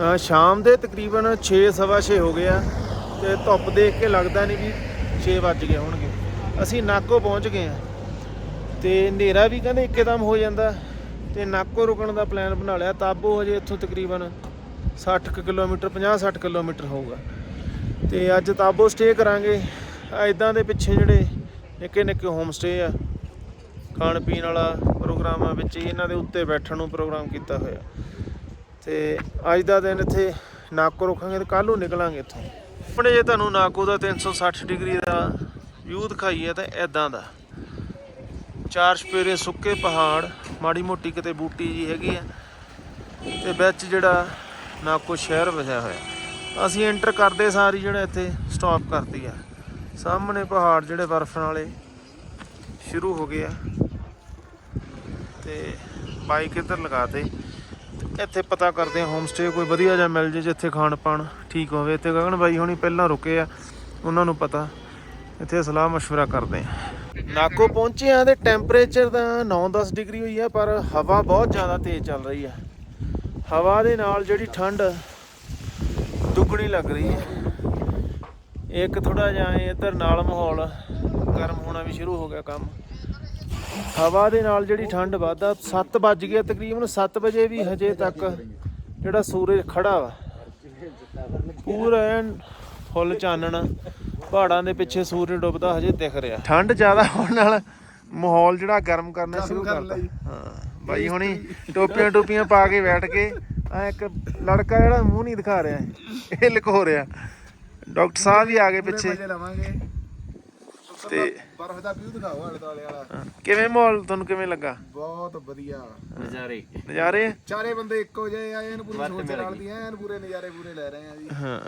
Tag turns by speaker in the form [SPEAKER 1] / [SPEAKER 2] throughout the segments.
[SPEAKER 1] ਸ਼ਾਮ ਦੇ ਤਕਰੀਬਨ 6:30 ਹੋ ਗਏ ਆ ਤੇ ਧੁੱਪ ਦੇਖ ਕੇ ਲੱਗਦਾ ਨਹੀਂ ਵੀ 6 ਵੱਜ ਗਏ ਹੋਣਗੇ। ਅਸੀਂ ਨਾਕੋ ਪਹੁੰਚ ਗਏ ਆ ਤੇ ਹਨੇਰਾ ਵੀ ਕਹਿੰਦੇ ਇੱਕਦਮ ਹੋ ਜਾਂਦਾ ਤੇ ਨਾਕੋ ਰੁਕਣ ਦਾ ਪਲਾਨ ਬਣਾ ਲਿਆ। ਤਾਬੋ ਹਜੇ ਇੱਥੋਂ ਤਕਰੀਬਨ 60 ਕੁ ਕਿਲੋਮੀਟਰ 50-60 ਕਿਲੋਮੀਟਰ ਹੋਊਗਾ। ਤੇ ਅੱਜ ਤਾਬੋ ਸਟੇ ਕਰਾਂਗੇ। ਐਦਾਂ ਦੇ ਪਿੱਛੇ ਜਿਹੜੇ ਨਿੱਕੇ ਨਿੱਕੇ ਹੋਮ ਸਟੇ ਆ, ਖਾਣ ਪੀਣ ਵਾਲਾ ਪ੍ਰੋਗਰਾਮ ਆ ਵਿੱਚ ਇਹਨਾਂ ਦੇ ਉੱਤੇ ਬੈਠਣ ਨੂੰ ਪ੍ਰੋਗਰਾਮ ਕੀਤਾ ਹੋਇਆ। ਤੇ ਅੱਜ ਦਾ ਦਿਨ ਇੱਥੇ ਨਾਕੋ ਰੁਕਾਂਗੇ ਤੇ ਕੱਲ ਨੂੰ ਨਿਕਲਾਂਗੇ ਇੱਥੋਂ। ਆਪਣੇ ਜੇ ਤੁਹਾਨੂੰ ਨਾਕੋ ਦਾ 360 ਡਿਗਰੀ ਦਾ ਵਿਊ ਦਿਖਾਈਏ ਤਾਂ ਐਦਾਂ ਦਾ। ਚਾਰ ਸਪੇਰੇ ਸੁੱਕੇ ਪਹਾੜ, ਮਾੜੀ ਮੋਟੀ ਕਿਤੇ ਬੂਟੀ ਜੀ ਹੈਗੀ ਆ ਤੇ ਵਿੱਚ ਜਿਹੜਾ ਨਾਕੋ ਸ਼ਹਿਰ ਵਸਿਆ ਹੋਇਆ। ਅਸੀਂ ਐਂਟਰ ਕਰਦੇ ਸਾਰੀ ਜਿਹੜਾ ਇੱਥੇ ਸਟਾਪ ਕਰਦੀ ਆ। ਸਾਹਮਣੇ ਪਹਾੜ ਜਿਹੜੇ ਬਰਫ਼ ਨਾਲੇ ਸ਼ੁਰੂ ਹੋ ਗਏ ਆ। ਤੇ ਬਾਈਕ ਇੱਧਰ ਲਗਾਤੇ ਤੇ। ਇੱਥੇ ਪਤਾ ਕਰਦੇ ਆ ਹੋਮ ਸਟੇ ਕੋਈ ਵਧੀਆ ਜਿਹਾ ਮਿਲ ਜੇ ਜਿੱਥੇ ਖਾਣ ਪਾਣ ਠੀਕ ਹੋਵੇ ਤੇ ਗਗਨ ਬਾਈ ਹੁਣੀ ਪਹਿਲਾਂ ਰੁਕੇ ਆ ਉਹਨਾਂ ਨੂੰ ਪਤਾ ਇੱਥੇ ਸਲਾਹ مشورہ ਕਰਦੇ ਆ ਨਾਕੋ ਪਹੁੰਚੇ ਆ ਤੇ ਟੈਂਪਰੇਚਰ ਤਾਂ 9-10 ਡਿਗਰੀ ਹੋਈ ਆ ਪਰ ਹਵਾ ਬਹੁਤ ਜ਼ਿਆਦਾ ਤੇਜ਼ ਚੱਲ ਰਹੀ ਆ ਹਵਾ ਦੇ ਨਾਲ ਜਿਹੜੀ ਠੰਡ ਦੁੱਗਣੀ ਲੱਗ ਰਹੀ ਹੈ ਇੱਕ ਥੋੜਾ ਜਿਹਾ ਐਂ ਇੱਧਰ ਨਾਲ ਮਾਹੌਲ ਗਰਮ ਹੋਣਾ ਵੀ ਸ਼ੁਰੂ ਹੋ ਗਿਆ ਕੰਮ ਹਵਾ ਦੇ ਨਾਲ ਜਿਹੜੀ ਠੰਡ ਵੱਧਦਾ 7 ਵੱਜ ਗਿਆ ਤਕਰੀਬਨ 7 ਵਜੇ ਵੀ ਹਜੇ ਤੱਕ ਜਿਹੜਾ ਸੂਰਜ ਖੜਾ ਵਾ। ਪੂਰਾ ਐਨ ਫੁੱਲ ਚਾਨਣ ਪਹਾੜਾਂ ਦੇ ਪਿੱਛੇ ਸੂਰਜ ਡੁੱਬਦਾ ਹਜੇ ਦਿਖ ਰਿਹਾ। ਠੰਡ ਜ਼ਿਆਦਾ ਹੋਣ ਨਾਲ ਮਾਹੌਲ ਜਿਹੜਾ ਗਰਮ ਕਰਨਾ ਸ਼ੁਰੂ ਕਰਦਾ ਹਾਂ ਬਾਈ ਹੁਣੀ ਟੋਪੀਆਂ ਟੋਪੀਆਂ ਪਾ ਕੇ ਬੈਠ ਕੇ ਆ ਇੱਕ ਲੜਕਾ ਜਿਹੜਾ ਮੂੰਹ ਨਹੀਂ ਦਿਖਾ ਰਿਹਾ ਇਹ ਲੁਕੋ ਰਿਹਾ। ਡਾਕਟਰ ਸਾਹਿਬ ਵੀ ਆ ਗਏ ਪਿੱਛੇ।
[SPEAKER 2] ਮਜ਼ੇ ਲਵਾਂਗੇ।
[SPEAKER 1] ਤੇ
[SPEAKER 2] ਬਰਫ਼ ਦਾ ਵਿਊ ਦਿਖਾਓ ਆਲੇ ਦੁਆਲੇ ਵਾਲਾ।
[SPEAKER 1] ਕਿਵੇਂ ਮਾਹੌਲ ਤੁਹਾਨੂੰ ਕਿਵੇਂ ਲੱਗਾ?
[SPEAKER 2] ਬਹੁਤ ਵਧੀਆ।
[SPEAKER 3] ਨਜ਼ਾਰੇ।
[SPEAKER 1] ਨਜ਼ਾਰੇ?
[SPEAKER 2] ਚਾਰੇ ਬੰਦੇ ਇੱਕੋ ਜਿਹੇ ਆਏ ਐਨ ਪੂਰੀ ਸੋਚ ਨਾਲ ਦੀ ਐਨ ਪੂਰੇ ਨਜ਼ਾਰੇ ਪੂਰੇ ਲੈ ਰਹੇ ਆ ਜੀ।
[SPEAKER 1] ਹਾਂ।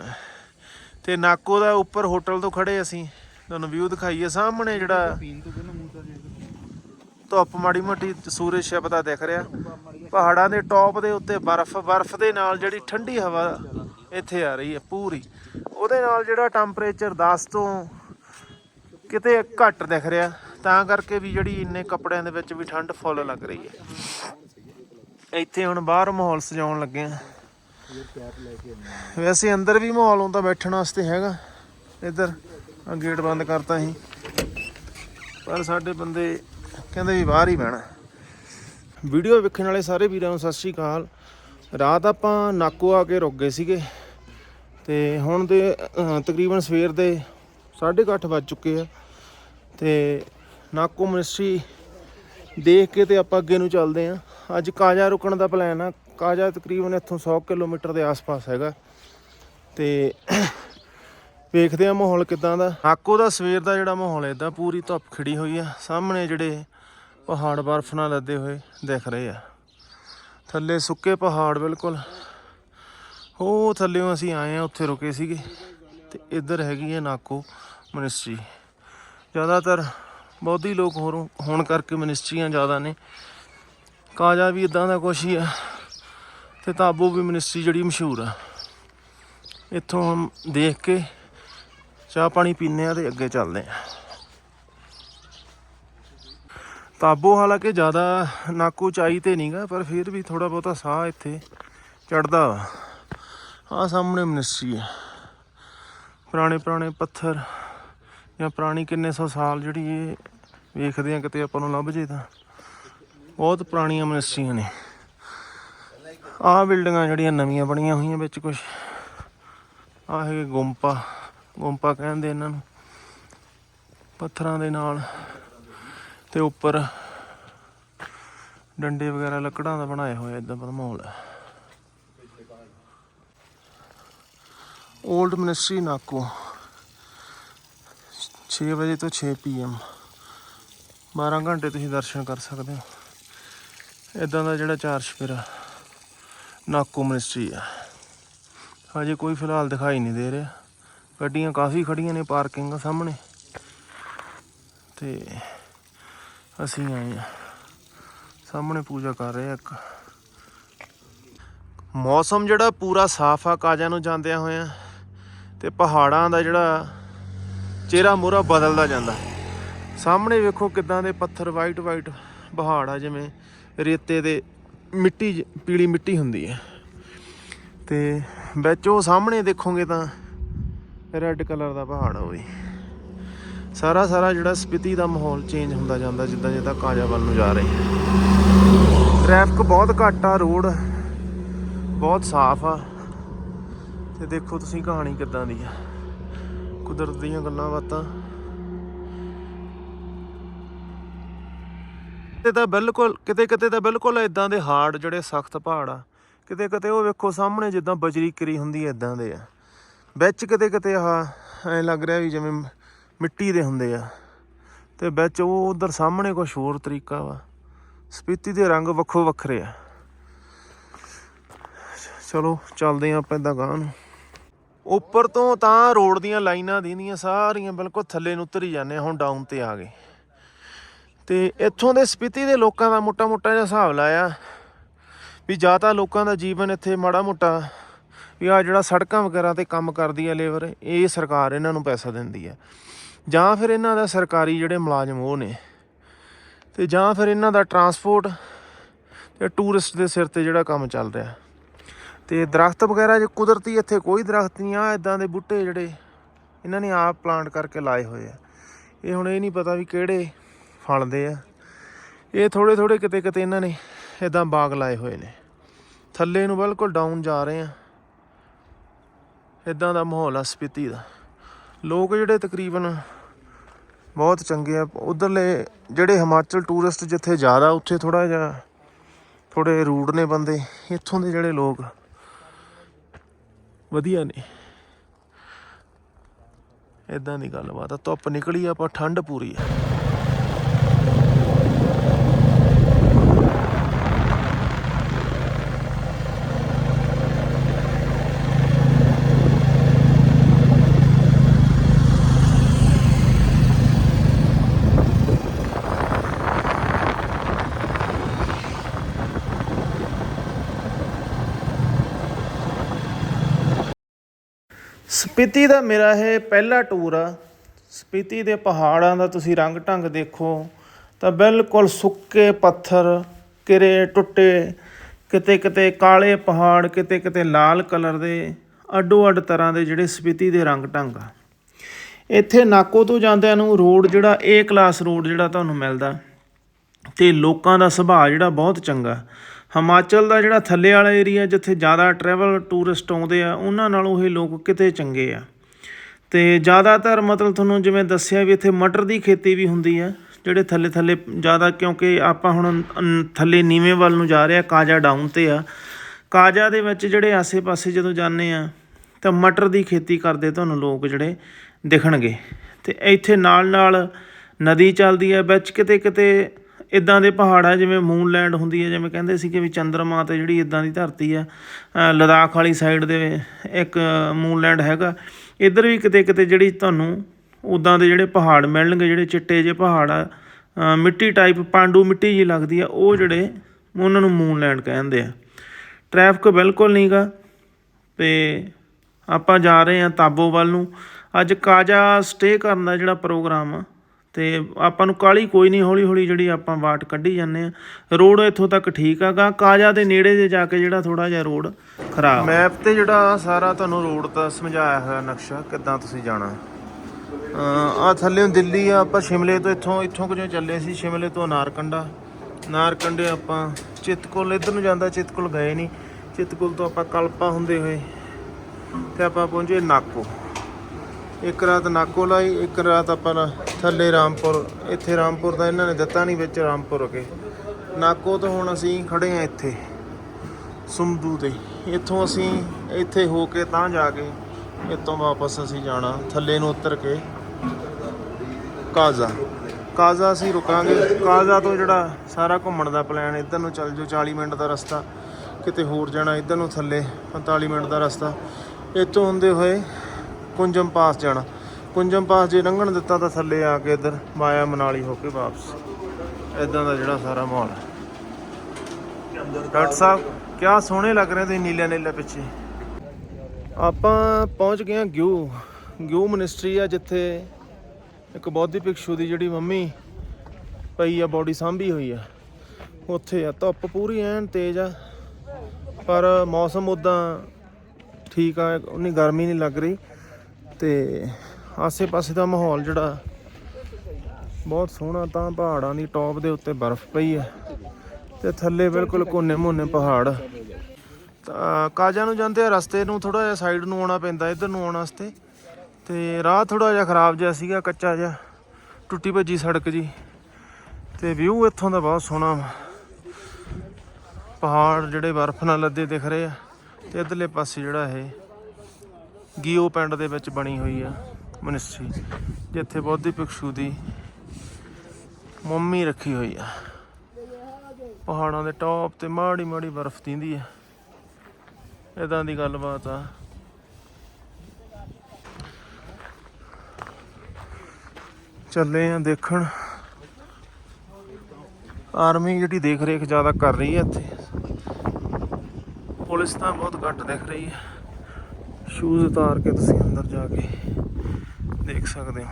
[SPEAKER 1] ਤੇ ਨਾਕੋ ਦਾ ਉੱਪਰ ਹੋਟਲ ਤੋਂ ਖੜੇ ਅਸੀਂ। ਤੁਹਾਨੂੰ ਵਿਊ ਦਿਖਾਈਏ ਸਾਹਮਣੇ ਜਿਹੜਾ ਧੁੱਪ ਮਾੜੀ ਮੋਟੀ ਸੂਰਜ ਛਿਪਦਾ ਦਿਖ ਰਿਹਾ। ਪਹਾੜਾਂ ਦੇ ਟੌਪ ਦੇ ਉੱਤੇ ਬਰਫ਼ ਬਰਫ਼ ਦੇ ਨਾਲ ਜਿਹੜੀ ਠੰਡੀ ਹਵਾ ਇੱਥੇ ਆ ਰਹੀ ਹੈ ਪੂਰੀ। ਉਹਦੇ ਨਾਲ ਜਿਹੜਾ ਟੈਂਪਰੇਚਰ 10 ਤੋਂ ਕਿਤੇ ਘੱਟ ਦਿਖ ਰਿਹਾ। ਤਾਂ ਕਰਕੇ ਵੀ ਜਿਹੜੀ ਇੰਨੇ ਕੱਪੜਿਆਂ ਦੇ ਵਿੱਚ ਵੀ ਠੰਡ ਫੁੱਲ ਲੱਗ ਰਹੀ ਹੈ। ਇੱਥੇ ਹੁਣ ਬਾਹਰ ਮਾਹੌਲ ਸਜਾਉਣ ਲੱਗੇ ਆ ਵੈਸੇ ਅੰਦਰ ਵੀ ਮਾਹੌਲ ਹੁੰਦਾ ਬੈਠਣ ਵਾਸਤੇ ਹੈਗਾ। ਇੱਧਰ ਆ ਗੇਟ ਬੰਦ ਕਰਤਾ ਸੀ ਪਰ ਸਾਡੇ ਬੰਦੇ ਕਹਿੰਦੇ ਵੀ ਬਾਹਰ ਹੀ ਬਹਿਣਾ। ਵੀਡੀਓ ਵੇਖਣ ਵਾਲੇ ਸਾਰੇ ਵੀਰਾਂ ਨੂੰ ਸਤਿ ਸ਼੍ਰੀ ਅਕਾਲ। ਰਾਤ ਆਪਾਂ ਨਾਕੋ ਆ ਕੇ ਰੁਕ ਗਏ ਸੀਗੇ। ਤੇ ਹੁਣ ਦੇ ਤਕਰੀਬਨ ਸਵੇਰ ਦੇ 8:30 ਵੱਜ ਚੁੱਕੇ ਆ। ਤੇ ਨਾਕੋ ਮਿਨਿਸਟਰੀ ਦੇਖ ਕੇ ਤੇ ਆਪਾਂ ਅੱਗੇ ਨੂੰ ਚੱਲਦੇ ਆ ਅੱਜ ਕਾਜਾ ਰੁਕਣ ਦਾ ਪਲਾਨ ਆ। ਕਾਜਾ ਤਕਰੀਬਨ ਇੱਥੋਂ 100 ਕਿਲੋਮੀਟਰ ਦੇ ਆਸ-ਪਾਸ ਹੈਗਾ। ਤੇ ਵੇਖਦੇ ਆ ਮਾਹੌਲ ਕਿਦਾਂ ਦਾ। ਨਾਕੋ ਦਾ ਸਵੇਰ ਦਾ ਜਿਹੜਾ ਮਾਹੌਲ ਇਦਾਂ ਪੂਰੀ ਧੁੱਪ ਖਿੜੀ ਹੋਈ ਆ। ਸਾਹਮਣੇ ਜਿਹੜੇ ਪਹਾੜ ਬਰਫ਼ ਨਾਲ ਲੱਦੇ ਹੋਏ ਦਿਖ ਰਹੇ ਆ। ਥੱਲੇ ਸੁੱਕੇ ਪਹਾੜ ਬਿਲਕੁਲ। ਉਹ ਥੱਲੇੋਂ ਅਸੀਂ ਆਏ ਆ ਉੱਥੇ ਰੁਕੇ ਸੀਗੇ। ਤੇ ਇੱਧਰ ਹੈਗੀ ਹੈ ਨਾਕੋ ਮਿਨਿਸਟਰੀ। ਜ਼ਿਆਦਾਤਰ ਬਹੁਤੀ ਲੋਕ ਹੋਰ ਹੋਣ ਕਰਕੇ ਮਿਨਿਸਟਰੀਆਂ ਜ਼ਿਆਦਾ ਨੇ। ਕਾਜਾ ਵੀ ਇਦਾਂ ਦਾ ਕੁਛ ਹੀ ਆ ਤੇ ਤਾਬੋ ਵੀ ਮਿਨਿਸਟਰੀ ਜਿਹੜੀ ਮਸ਼ਹੂਰ ਆ। ਇੱਥੋਂ ਹਮ ਦੇਖ ਕੇ ਚਾਹ ਪਾਣੀ ਪੀਨੇ ਆ ਤੇ ਅੱਗੇ ਚੱਲਦੇ ਆ ਤਾਬੋ ਹਾਲਾਂਕਿ ਜ਼ਿਆਦਾ ਨਾਕੂ ਚਾਈ ਤੇ ਨਹੀਂਗਾ ਪਰ ਫਿਰ ਵੀ ਥੋੜਾ ਬਹੁਤਾ ਸਾਹ ਇੱਥੇ ਚੜਦਾ ਵਾ। ਆ ਸਾਹਮਣੇ ਮਿਨਿਸਟਰੀ ਹੈ ਪੁਰਾਣੇ ਪੁਰਾਣੇ ਪੱਥਰ ਜਾਂ ਪੁਰਾਣੀ ਕਿੰਨੇ ਸੌ ਸਾਲ ਜਿਹੜੀ ਇਹ ਵੇਖਦੇ ਆ ਕਿਤੇ ਆਪਾਂ ਨੂੰ ਲੱਭ ਜੇ ਤਾਂ। ਬਹੁਤ ਪੁਰਾਣੀਆਂ ਮਿਨਿਸਟਰੀਆਂ ਨੇ। ਆਹ ਬਿਲਡਿੰਗਾਂ ਜਿਹੜੀਆਂ ਨਵੀਆਂ ਬਣੀਆਂ ਹੋਈਆਂ ਵਿੱਚ ਕੁਝ ਆਹ ਹੈਗੇ ਗੁੰਪਾ ਗੁੰਪਾ ਕਹਿੰਦੇ ਇਹਨਾਂ ਨੂੰ। ਪੱਥਰਾਂ ਦੇ ਨਾਲ। ਤੇ ਉੱਪਰ ਡੰਡੇ ਵਗੈਰਾ ਲੱਕੜਾਂ ਦਾ ਬਣਾਇਆ ਹੋਇਆ ਇਦਾਂ ਦਾ ਮਾਹੌਲ ਹੈ। Old ministry NACO. 6 ਵਜੇ ਤੋਂ 6 ਪੀਐਮ 12 ਘੰਟੇ ਤੁਸੀਂ ਦਰਸ਼ਨ ਕਰ ਸਕਦੇ ਹੋ। ਇਦਾਂ ਦਾ ਜਿਹੜਾ ਚਾਰ ਸ਼ਪੇਰਾ ਨਾਕੋ ਮਿਨਿਸਟਰੀ ਆ। ਹਜੇ ਕੋਈ ਫਿਲਹਾਲ ਦਿਖਾਈ ਨਹੀਂ ਦੇ ਰਿਹਾ। ਗੱਡੀਆਂ ਕਾਫੀ ਖੜੀਆਂ ਨੇ, ਪਾਰਕਿੰਗ ਸਾਹਮਣੇ। ਤੇ ਅਸੀਂ ਆਏ ਆ ਸਾਹਮਣੇ ਪੂਜਾ ਕਰ ਰਹੇ ਆ ਇੱਕ। ਮੌਸਮ ਜਿਹੜਾ ਪੂਰਾ ਸਾਫ਼ ਆ ਕਾਜਾਂ ਨੂੰ ਜਾਂਦਿਆਂ ਹੋਇਆਂ। ਤੇ ਪਹਾੜਾਂ ਦਾ ਜਿਹੜਾ ਚਿਹਰਾ ਮੂਰਾ ਬਦਲਦਾ ਜਾਂਦਾ। ਸਾਹਮਣੇ ਵੇਖੋ ਕਿਦਾਂ ਦੇ ਪੱਥਰ ਵਾਈਟ ਵਾਈਟ ਪਹਾੜ ਆ, ਜਿਵੇਂ ਰੇਤੇ ਦੇ ਮਿੱਟੀ ਜ- ਪੀਲੀ ਮਿੱਟੀ ਹੁੰਦੀ ਹੈ। ਤੇ ਤੇ ਵਿੱਚ ਉਹ ਸਾਹਮਣੇ ਦੇਖੋਗੇ ਤਾਂ ਰੈੱਡ ਕਲਰ ਦਾ ਪਹਾੜ ਹੋਵੇ ਸਾਰਾ ਸਾਰਾ ਜਿਹੜਾ ਸਪਿਤੀ ਦਾ ਮਾਹੌਲ ਚੇਂਜ ਹੁੰਦਾ ਜਾਂਦਾ, ਜਿੱਦਾਂ ਜਿੱਦਾਂ ਕਾਜਾ ਵੱਲ ਨੂੰ ਜਾ ਰਹੇ ਹਾਂ। ਟ੍ਰੈਫਿਕ ਬਹੁਤ ਘੱਟ ਆ ਰੋਡ ਬਹੁਤ ਸਾਫ਼ ਆ। ਤੇ ਦੇਖੋ ਤੁਸੀਂ ਕਹਾਣੀ ਕਿੱਦਾਂ ਦੀ ਆ। ਕੁਦਰਤ ਦੀਆਂ ਗੱਲਾਂ ਬਾਤਾਂ। ਤੇ ਤਾਂ ਬਿਲਕੁਲ, ਕਿਤੇ ਕਿਤੇ ਤਾਂ ਬਿਲਕੁਲ ਇਦਾਂ ਦੇ ਹਾਰਡ ਜਿਹੜੇ ਸਖਤ ਪਹਾੜ ਆ, ਕਿਤੇ ਕਿਤੇ ਉਹ ਵੇਖੋ ਸਾਹਮਣੇ ਜਿੱਦਾਂ ਬਜਰੀ ਕਰੀ ਹੁੰਦੀ ਐ ਇਦਾਂ ਦੇ ਆ। ਵਿੱਚ ਕਿਤੇ ਕਿਤੇ ਆ ਐ ਲੱਗ ਰਿਹਾ ਵੀ ਜਿਵੇਂ ਮਿੱਟੀ ਦੇ ਹੁੰਦੇ ਆ। ਤੇ ਵਿੱਚ ਉਹ ਉਧਰ ਸਾਹਮਣੇ ਕੁਝ ਹੋਰ ਤਰੀਕਾ ਵਾ। ਸਪੀਤੀ ਦੇ ਰੰਗ ਵੱਖੋ ਵੱਖਰੇ ਆ। ਚਲੋ, ਚੱਲਦੇ ਆਂ ਆਪਾਂ ਏਦਾਂ ਗਾਂ ਨੂੰ। ਉੱਪਰ ਤੋਂ ਤਾਂ ਰੋਡ ਦੀਆਂ ਲਾਈਨਾਂ ਦੀਦੀਆਂ ਸਾਰੀਆਂ ਬਿਲਕੁਲ ਥੱਲੇ ਨੂੰ ਉਤਰ ਜਾਂਦੇ ਆ, ਹੁਣ ਡਾਊਨ ਤੇ ਆ ਗਏ। ਤੇ ਇੱਥੋਂ ਦੇ ਸਪੀਤੀ ਦੇ ਲੋਕਾਂ ਦਾ ਮੋਟਾ ਮੋਟਾ ਜਿਹਾ ਹਿਸਾਬ ਲਾਇਆ, ਵੀ ਜਾਂ ਤਾਂ ਲੋਕਾਂ ਦਾ ਜੀਵਨ ਇੱਥੇ ਮਾੜਾ ਮੋਟਾ, ਵੀ ਆ ਜਿਹੜਾ ਸੜਕਾਂ ਵਗੈਰਾ ਤੇ ਕੰਮ ਕਰਦੀ ਹੈ ਲੇਬਰ, ਇਹ ਸਰਕਾਰ ਇਹਨਾਂ ਨੂੰ ਪੈਸਾ ਦਿੰਦੀ ਹੈ ਜਾਂ ਫਿਰ ਇਹਨਾਂ ਦਾ ਸਰਕਾਰੀ ਜਿਹੜੇ ਮੁਲਾਜ਼ਮ ਉਹ ਨੇ, ਤੇ ਜਾਂ ਫਿਰ ਇਹਨਾਂ ਦਾ ਟਰਾਂਸਪੋਰਟ ਤੇ ਟੂਰਿਸਟ ਦੇ ਸਿਰ ਤੇ ਜਿਹੜਾ ਕੰਮ ਚੱਲ ਰਿਹਾ। ਤੇ ਦਰਖਤ ਵਗੈਰਾ ਜੇ ਕੁਦਰਤੀ ਇੱਥੇ ਕੋਈ ਦਰਖਤ ਨਹੀਂ ਆ ਇਦਾਂ ਦੇ ਬੂਟੇ ਜਿਹੜੇ ਇਹਨਾਂ ਨੇ ਆਪ ਪਲਾਂਟ ਕਰਕੇ ਲਾਏ ਹੋਏ ਆ। ਇਹ ਹੁਣ ਇਹ ਨਹੀਂ ਪਤਾ ਵੀ ਕਿਹੜੇ ਫਲਦੇ ਆ। ਇਹ ਥੋੜੇ ਥੋੜੇ ਕਿਤੇ ਕਿਤੇ ਇਹਨਾਂ ਨੇ ਇਦਾਂ ਬਾਗ ਲਾਏ ਹੋਏ ਨੇ। ਥੱਲੇ ਨੂੰ ਬਿਲਕੁਲ ਡਾਊਨ ਜਾ ਰਹੇ ਆ। ਇਦਾਂ ਦਾ ਮਾਹੌਲ ਆ ਸਪੀਤੀ ਦਾ। ਲੋਕ ਜਿਹੜੇ ਤਕਰੀਬਨ ਬਹੁਤ ਚੰਗੇ ਆ। ਉਧਰਲੇ ਜਿਹੜੇ ਹਿਮਾਚਲ ਟੂਰਿਸਟ ਜਿੱਥੇ ਜ਼ਿਆਦਾ, ਉੱਥੇ ਥੋੜਾ ਜਿਹਾ ਥੋੜੇ ਰੂਡ ਨੇ ਬੰਦੇ। ਇੱਥੋਂ ਦੇ ਜਿਹੜੇ ਲੋਕ ਵਧੀਆ ਨੇ। ਇਦਾਂ ਦੀ ਗੱਲਬਾਤ ਆ। ਧੁੱਪ ਨਿਕਲੀ ਆ ਪਰ ਠੰਡ ਪੂਰੀ ਆ। ਸਪੀਤੀ ਦਾ ਮੇਰਾ ਇਹ ਪਹਿਲਾ ਟੂਰ ਆ। ਸਪੀਤੀ ਦੇ ਪਹਾੜਾਂ ਦਾ ਤੁਸੀਂ ਰੰਗ ਢੰਗ ਦੇਖੋ, ਤਾਂ ਬਿਲਕੁਲ ਸੁੱਕੇ ਪੱਥਰ, ਕਿਰੇ ਟੁੱਟੇ ਕਿਤੇ ਕਿਤੇ ਕਾਲੇ ਪਹਾੜ ਕਿਤੇ ਕਿਤੇ ਲਾਲ ਕਲਰ ਦੇ ਅੱਡੋ ਅੱਡ ਤਰ੍ਹਾਂ ਦੇ ਜਿਹੜੇ ਸਪੀਤੀ ਦੇ ਰੰਗ ਢੰਗ ਆ। ਇੱਥੇ ਨਾਕੋ ਤੋਂ ਜਾਂਦਿਆਂ ਨੂੰ ਰੋਡ ਜਿਹੜਾ ਏ ਕਲਾਸ ਰੋਡ ਜਿਹੜਾ ਤੁਹਾਨੂੰ ਮਿਲਦਾ, ਤੇ ਲੋਕਾਂ ਦਾ ਸੁਭਾਅ ਜਿਹੜਾ ਬਹੁਤ ਚੰਗਾ। ਹਿਮਾਚਲ ਦਾ ਜਿਹੜਾ ਥੱਲੇ ਵਾਲਾ ਏਰੀਆ ਜਿੱਥੇ ਜ਼ਿਆਦਾ ਟਰੈਵਲ ਟੂਰਿਸਟ ਆਉਂਦੇ ਆ, ਉਹਨਾਂ ਨਾਲੋਂ ਇਹ ਲੋਕ ਕਿਤੇ ਚੰਗੇ ਆ। ਤੇ ਜ਼ਿਆਦਾਤਰ ਮਤਲਬ ਤੁਹਾਨੂੰ ਜਿਵੇਂ ਦੱਸਿਆ ਵੀ ਇੱਥੇ ਮਟਰ ਦੀ ਖੇਤੀ ਵੀ ਹੁੰਦੀ ਆ, ਜਿਹੜੇ ਥੱਲੇ ਥੱਲੇ ਜ਼ਿਆਦਾ ਕਿਉਂਕਿ ਆਪਾਂ ਹੁਣ ਥੱਲੇ ਨੀਵੇਂ ਵੱਲ ਨੂੰ ਜਾ ਰਹੇ ਆ, ਕਾਜਾ ਡਾਊਨ ਤੇ ਆ। ਕਾਜਾ ਦੇ ਵਿੱਚ ਜਿਹੜੇ ਆਸੇ-ਪਾਸੇ ਜਦੋਂ ਜਾਂਦੇ ਆ, ਤਾਂ ਮਟਰ ਦੀ ਖੇਤੀ ਕਰਦੇ ਤੁਹਾਨੂੰ ਲੋਕ ਜਿਹੜੇ ਦਿਖਣਗੇ। ਤੇ ਇੱਥੇ ਨਾਲ ਨਾਲ ਨਦੀ ਚੱਲਦੀ ਹੈ ਵਿੱਚ ਕਿਤੇ ਕਿਤੇ ਇਦਾਂ ਦੇ ਪਹਾੜ ਆ, ਜਿਵੇਂ ਮੂਨਲੈਂਡ ਹੁੰਦੀ ਹੈ ਜਿਵੇਂ ਕਹਿੰਦੇ ਸੀ ਕਿ ਵੀ ਚੰਦਰਮਾ ਤੇ ਜਿਹੜੀ ਇਦਾਂ ਦੀ ਧਰਤੀ ਆ ਲਦਾਖ ਵਾਲੀ ਸਾਈਡ ਦੇ ਇੱਕ ਮੂਨਲੈਂਡ ਹੈਗਾ। ਇੱਧਰ ਵੀ ਕਿਤੇ ਕਿਤੇ ਜਿਹੜੀ ਤੁਹਾਨੂੰ ਉਦਾਂ ਦੇ ਜਿਹੜੇ ਪਹਾੜ ਮਿਲਣਗੇ, ਜਿਹੜੇ ਚਿੱਟੇ ਜਿਹੇ ਪਹਾੜ ਆ ਮਿੱਟੀ ਟਾਈਪ ਪਾਂਡੂ ਮਿੱਟੀ ਜੀ ਲੱਗਦੀ ਆ, ਉਹ ਜਿਹੜੇ ਉਹਨਾਂ ਨੂੰ ਮੂਨਲੈਂਡ ਕਹਿੰਦੇ ਆ। ਟ੍ਰੈਫਿਕ ਬਿਲਕੁਲ ਨਹੀਂਗਾ ਤੇ ਆਪਾਂ ਜਾ ਰਹੇ ਹਾਂ ਤਾਬੋ ਵੱਲ ਨੂੰ। ਅੱਜ ਕਾਜਾ ਸਟੇ ਕਰਨ ਦਾ ਜਿਹੜਾ ਪ੍ਰੋਗਰਾਮ ਆ ਤੇ ਆਪਾਂ ਨੂੰ ਕਾਲੀ ਕੋਈ ਨਹੀਂ, ਹੌਲੀ ਹੌਲੀ ਜਿਹੜੀ ਆਪਾਂ ਵਾਟ ਕੱਢੀ ਜਾਂਦੇ ਆ ਰੋਡ ਇੱਥੋਂ ਤੱਕ ਠੀਕ ਆਗਾ ਕਾਜਾ ਦੇ ਨੇੜੇ ਜੇ ਜਾ ਕੇ ਜਿਹੜਾ ਥੋੜਾ ਜਿਹਾ ਰੋਡ ਖਰਾਬ ਮੈਪ ਤੇ ਜਿਹੜਾ ਸਾਰਾ ਤੁਹਾਨੂੰ ਰੋਡ ਦਾ ਸਮਝਾਇਆ ਹੋਇਆ ਨਕਸ਼ਾ, ਕਿੱਦਾਂ ਤੁਸੀਂ ਜਾਣਾ? ਆ ਥੱਲੇ ਦਿੱਲੀ ਆ, ਆਪਾਂ ਸ਼ਿਮਲੇ ਤੋਂ ਇੱਥੋਂ ਇੱਥੋਂ ਕੁਝ ਚੱਲੇ ਸੀ, ਸ਼ਿਮਲੇ ਤੋਂ ਨਾਰਕੰਡਾ ਨਾਰਕੰਡੇ ਆਪਾਂ ਚਿਤਕੁਲ, ਇੱਧਰ ਨੂੰ ਜਾਂਦਾ ਚਿਤਕੁਲ ਗਏ ਨਹੀਂ ਚਿਤਕੁਲ ਤੋਂ ਆਪਾਂ ਕਲਪਾ ਹੁੰਦੇ ਹੋਏ, ਤੇ ਆਪਾਂ ਪਹੁੰਚੇ ਨਾਕੋ ਇੱਕ ਰਾਤ ਨਾਕੋ ਲਾਈ, ਇੱਕ ਰਾਤ ਆਪਾਂ ਥੱਲੇ ਰਾਮਪੁਰ, ਇੱਥੇ ਰਾਮਪੁਰ ਦਾ ਇਹਨਾਂ ਨੇ ਦਿੱਤਾ ਨਹੀਂ ਵਿੱਚ ਰਾਮਪੁਰ ਰੁਕੇ ਨਾਕੋ ਤੋਂ ਹੁਣ ਅਸੀਂ ਖੜੇ ਆ ਇੱਥੇ ਸੁਮਦੂ ਤੇ। ਇੱਥੋਂ ਅਸੀਂ ਇੱਥੇ ਹੋ ਕੇ ਤਾਂ ਜਾ ਕੇ ਇੱਥੋਂ ਵਾਪਸ ਅਸੀਂ ਜਾਣਾ, ਥੱਲੇ ਨੂੰ ਉਤਰ ਕੇ ਕਾਜ਼ਾ। ਕਾਜ਼ਾ ਅਸੀਂ ਰੁਕਾਂਗੇ। ਕਾਜ਼ਾ ਤੋਂ ਜਿਹੜਾ ਸਾਰਾ ਘੁੰਮਣ ਦਾ ਪਲਾਨ, ਇੱਧਰ ਨੂੰ ਚੱਲ ਜਾਓ 40 ਮਿੰਟ ਦਾ ਰਸਤਾ। ਕਿਤੇ ਹੋਰ ਜਾਣਾ, ਇੱਧਰ ਨੂੰ ਥੱਲੇ 45 ਮਿੰਟ ਦਾ ਰਸਤਾ। ਇੱਥੋਂ ਹੁੰਦੇ ਹੋਏ ਕੁੰਜਮ ਪਾਸ ਜਾਣਾ। ਕੁੰਜਮ ਪਾਸ ਜੇ ਲੰਘਣ ਦਿੱਤਾ ਤਾਂ ਥੱਲੇ ਆ ਕੇ ਇੱਧਰ ਮਾਇਆ ਮਨਾਲੀ ਹੋ ਕੇ ਵਾਪਸ। ਇਦਾਂ ਦਾ ਜਿਹੜਾ ਸਾਰਾ ਮਾਹੌਲ ਹੈ। ਡਾਕਟਰ ਸਾਹਿਬ, ਕਿਆ ਸੋਹਣੇ ਲੱਗ ਰਹੇ ਤੁਸੀਂ ਨੀਲੇ ਨੀਲੇ ਪਿੱਛੇ। ਆਪਾਂ ਪਹੁੰਚ ਗਏ ਹਾਂ ਗਿਊ। ਗਿਊ ਮਨਿਸਟਰੀ ਆ ਜਿੱਥੇ ਇੱਕ ਬੌਧੀ ਭਿਕਸ਼ੂ ਦੀ ਜਿਹੜੀ ਮੰਮੀ ਪਈ ਆ, ਬੋਡੀ ਸਾਂਭੀ ਹੋਈ ਆ। ਉੱਥੇ ਆ, ਧੁੱਪ ਪੂਰੀ ਐਨ ਤੇਜ਼ ਆ, ਪਰ ਮੌਸਮ ਉਦਾਂ ਠੀਕ ਆ ਉਨੀ ਗਰਮੀ ਨਹੀਂ ਲੱਗ ਰਹੀ। ਤੇ ਆਸੇ-ਪਾਸੇ ਦਾ ਮਾਹੌਲ ਜਿਹੜਾ ਬਹੁਤ ਸੋਹਣਾ, ਤਾਂ ਪਹਾੜਾਂ ਦੀ ਟੌਪ ਦੇ ਉੱਤੇ ਬਰਫ਼ ਪਈ ਹੈ ਤੇ ਥੱਲੇ ਬਿਲਕੁਲ ਕੋਨੇ-ਮੋਨੇ ਪਹਾੜ। ਤਾਂ ਕਾਜਾ ਨੂੰ ਜਾਂਦੇ ਆ ਰਸਤੇ ਨੂੰ ਥੋੜਾ ਜਿਹਾ ਸਾਈਡ ਨੂੰ ਆਉਣਾ ਪੈਂਦਾ, ਇੱਧਰ ਨੂੰ ਆਉਣ ਵਾਸਤੇ। ਤੇ ਰਾਹ ਥੋੜਾ ਜਿਹਾ ਖਰਾਬ ਜਿਹਾ ਸੀਗਾ, ਕੱਚਾ ਜਿਹਾ, ਟੁੱਟੀ ਭੱਜੀ ਸੜਕ ਜੀ। ਤੇ ਵਿਊ ਇੱਥੋਂ ਦਾ ਬਹੁਤ ਸੋਹਣਾ ਵਾ। ਪਹਾੜ ਜਿਹੜੇ ਬਰਫ਼ ਨਾਲ ਲੱਦੇ ਦਿਖ ਰਹੇ ਆ, ਤੇ ਇਧਰਲੇ ਪਾਸੇ ਜਿਹੜਾ ਇਹ ਗੀਓ ਪਿੰਡ ਦੇ ਵਿੱਚ ਬਣੀ ਹੋਈ ਆ ਮਨਿਸਟਰੀ, ਜਿੱਥੇ ਬੌਧੀ ਭਿਕਸ਼ੂ ਦੀ ਮੰਮੀ ਰੱਖੀ ਹੋਈ ਆ। ਪਹਾੜਾਂ ਦੇ ਟੌਪ ਤੇ ਮਾੜੀ ਮਾੜੀ ਬਰਫ਼ ਦਿੰਦੀ ਆ। ਇਦਾਂ ਦੀ ਗੱਲਬਾਤ ਆ। ਚੱਲੇ ਆ ਦੇਖਣ। ਆਰਮੀ ਜਿਹੜੀ ਦੇਖ ਰੇਖ ਜ਼ਿਆਦਾ ਕਰ ਰਹੀ ਹੈ ਇੱਥੇ। ਪੁਲਿਸ ਤਾਂ ਬਹੁਤ ਘੱਟ ਦੇਖ ਰਹੀ ਹੈ ਸ਼ੂਜ਼ ਉਤਾਰ ਕੇ ਤੁਸੀਂ ਅੰਦਰ ਜਾ ਕੇ ਦੇਖ ਸਕਦੇ ਹੋ।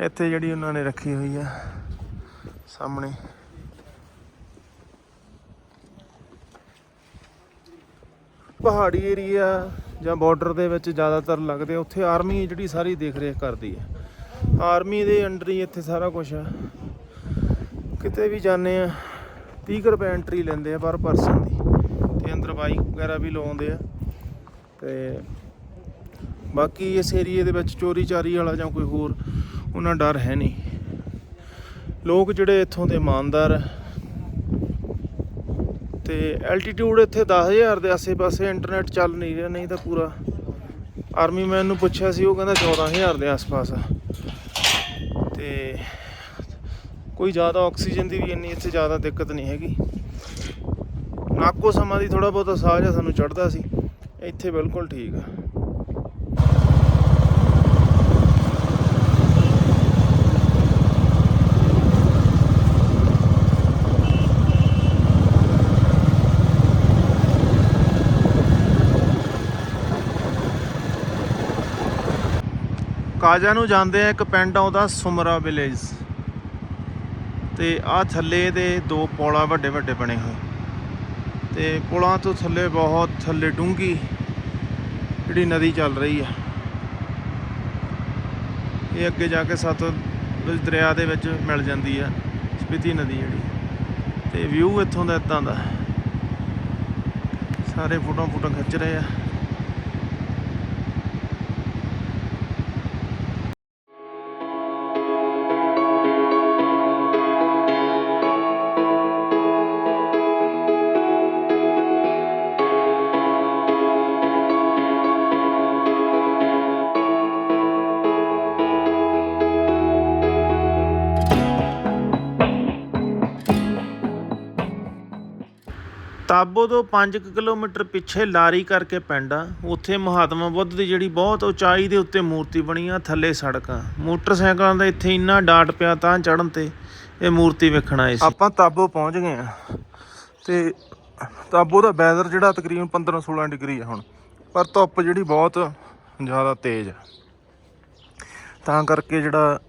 [SPEAKER 1] ਇੱਥੇ ਜਿਹੜੀ ਉਹਨਾਂ ਨੇ ਰੱਖੀ ਹੋਈ ਆ ਸਾਹਮਣੇ। ਪਹਾੜੀ ਏਰੀਆ ਜਾਂ ਬਾਰਡਰ ਦੇ ਵਿੱਚ ਜ਼ਿਆਦਾਤਰ ਲੱਗਦੇ ਆ, ਉੱਥੇ ਆਰਮੀ ਜਿਹੜੀ ਸਾਰੀ ਦੇਖ ਰੇਖ ਕਰਦੀ ਹੈ ਆਰਮੀ ਦੇ ਅੰਡਰ ਹੀ ਇੱਥੇ ਸਾਰਾ ਕੁਝ ਆ। ਕਿਤੇ ਵੀ ਜਾਂਦੇ ਆ 30 ਕੁ ਰੁਪਏ ਐਂਟਰੀ ਲੈਂਦੇ ਆ ਪਰ ਪਰਸਨ ਦੀ ਤੇ ਅੰਦਰ ਬਾਈਕ ਵਗੈਰਾ ਵੀ ਲਾਉਂਦੇ ਆ ਤੇ ਬਾਕੀ ਇਸ ਏਰੀਏ ਦੇ ਵਿੱਚ ਚੋਰੀ ਚਾਰੀ ਵਾਲਾ ਜਾਂ ਕੋਈ ਹੋਰ, ਉਹਨਾਂ ਡਰ ਹੈ ਨਹੀਂ। ਲੋਕ ਜਿਹੜੇ ਇੱਥੋਂ ਦੇ ਇਮਾਨਦਾਰ ਆ ਤੇ ਐਲਟੀਟਿਊਡ ਇੱਥੇ 10000 ਦੇ ਆਸੇ-ਪਾਸੇ ਇੰਟਰਨੈਟ ਚੱਲ ਨਹੀਂ ਰਿਹਾ, ਨਹੀਂ ਤਾਂ ਪੂਰਾ ਆਰਮੀ ਮੈਨ ਨੂੰ ਪੁੱਛਿਆ ਸੀ, ਉਹ ਕਹਿੰਦਾ 14000 ਦੇ ਆਸ-ਪਾਸ ਆ। ਤੇ ਕੋਈ ਜ਼ਿਆਦਾ ਆਕਸੀਜਨ ਦੀ ਵੀ ਇੰਨੀ ਇੱਥੇ ਜ਼ਿਆਦਾ ਦਿੱਕਤ ਨਹੀਂ ਹੈਗੀ। ਨਾਕੋ ਸਮਾਂ ਦੀ ਥੋੜਾ ਬਹੁਤਾ ਸਾਹ ਜਿਹਾ ਸਾਨੂੰ ਚੜਦਾ ਸੀ। ਇੱਥੇ ਬਿਲਕੁਲ ਠੀਕ ਆ। ਕਾਜਾ ਨੂੰ ਜਾਂਦੇ ਆ ਇੱਕ ਪਿੰਡ ਆਉਂਦਾ ਸੁਮਰਾ ਵਿਲੇਜ ਤੇ ਆ ਥੱਲੇ ਦੇ ਦੋ ਪੌਲਾ ਵੱਡੇ ਵੱਡੇ ਬਣੇ ਹੋਏ। ਤੇ ਪੁਲਾਂ ਤੋਂ ਥੱਲੇ ਬਹੁਤ ਥੱਲੇ ਡੂੰਗੀ ਜਿਹੜੀ ਨਦੀ ਚੱਲ ਰਹੀ ਆ। ਇਹ ਅੱਗੇ ਜਾ ਕੇ ਸਤਲੁਜ ਦਰਿਆ ਦੇ ਵਿੱਚ ਮਿਲ ਜਾਂਦੀ ਆ, ਸਪੀਤੀ ਨਦੀ ਜਿਹੜੀ। ਤੇ ਵਿਊ ਇੱਥੋਂ ਦਾ ਇਦਾਂ ਦਾ। ਸਾਰੇ ਫੋਟੋ ਫੋਟੋ ਖਿੱਚ ਰਹੇ ਆ। ਤਾਬੋ ਤੋਂ 5 ਕਿਲੋਮੀਟਰ ਪਿੱਛੇ ਲਾਰੀ ਕਰਕੇ ਪਿੰਡ ਆ। ਉੱਥੇ ਮਹਾਤਮਾ ਬੁੱਧ ਦੀ ਜਿਹੜੀ ਬਹੁਤ ਉਚਾਈ ਦੇ ਉੱਤੇ ਮੂਰਤੀ ਬਣੀ ਆ, ਥੱਲੇ ਸੜਕਾਂ ਮੋਟਰਸਾਈਕਲਾਂ ਦਾ ਇੱਥੇ ਇੰਨਾ ਡਾਟ ਪਿਆ ਤਾਂ ਚੜਨ ਤੇ ਇਹ ਮੂਰਤੀ ਵੇਖਣ ਆਏ ਸੀ। ਆਪਾਂ ਤਾਬੋ ਪਹੁੰਚ ਗਏ ਆ। ਤੇ ਤਾਬੋ ਦਾ ਵੈਦਰ ਜਿਹੜਾ ਤਕਰੀਬਨ 15 16 ਡਿਗਰੀ ਆ ਹੁਣ। ਪਰ ਧੁੱਪ ਜਿਹੜੀ ਬਹੁਤ ਜ਼ਿਆਦਾ ਤੇਜ਼ ਆ। ਤਾਂ ਕਰਕੇ ਜਿਹੜਾ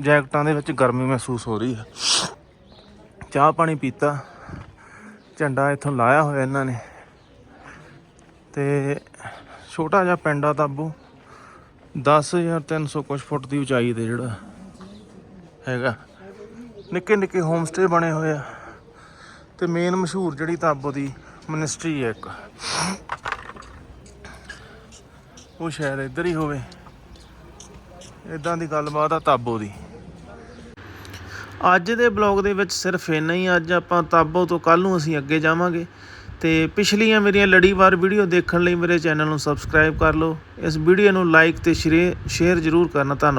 [SPEAKER 1] ਜੈਕਟਾਂ ਦੇ ਵਿੱਚ ਗਰਮੀ ਮਹਿਸੂਸ ਹੋ ਰਹੀ ਆ। ਚਾਹ ਪਾਣੀ ਪੀਤਾ। ਝੰਡਾ ਇੱਥੋਂ ਲਾਇਆ ਹੋਇਆ ਇਹਨਾਂ ਨੇ। ਤੇ ਛੋਟਾ ਜਿਹਾ ਪਿੰਡ ਆ ਤਾਬੂ। 10300 ਕੁਛ ਫੁੱਟ ਦੀ ਉਚਾਈ ਤੇ ਜਿਹੜਾ ਹੈਗਾ। ਨਿੱਕੇ ਨਿੱਕੇ ਹੋਮ ਸਟੇ ਬਣੇ ਹੋਏ ਆ। ਤੇ ਮੇਨ ਮਸ਼ਹੂਰ ਜਿਹੜੀ ਤਾਬੋ ਦੀ ਮਿਨਿਸਟਰੀ ਹੈ ਇੱਕ। ਉਹ ਸ਼ਾਇਦ ਇੱਧਰ ਹੀ ਹੋਵੇ। ਇਦਾਂ ਦੀ ਗੱਲਬਾਤ ਆ ਤਾਬੋ ਦੀ। ਅੱਜ ਦੇ ਬਲੌਗ ਦੇ ਵਿੱਚ ਸਿਰਫ ਇੰਨਾ ਹੀ। ਅੱਜ ਆਪਾਂ ਤਾਬੋ ਤੋਂ ਕੱਲ ਨੂੰ ਅਸੀਂ ਅੱਗੇ ਜਾਵਾਂਗੇ। ਤੇ ਪਿਛਲੀਆਂ ਮੇਰੀਆਂ ਲੜੀਵਾਰ ਵੀਡੀਓ ਦੇਖਣ ਲਈ ਮੇਰੇ ਚੈਨਲ ਨੂੰ ਸਬਸਕ੍ਰਾਈਬ ਕਰ ਲਓ। ਇਸ ਵੀਡੀਓ ਨੂੰ ਲਾਈਕ ਤੇ ਸ਼ੇਅਰ ਜ਼ਰੂਰ ਕਰਨਾ। ਧੰਨਵਾਦ।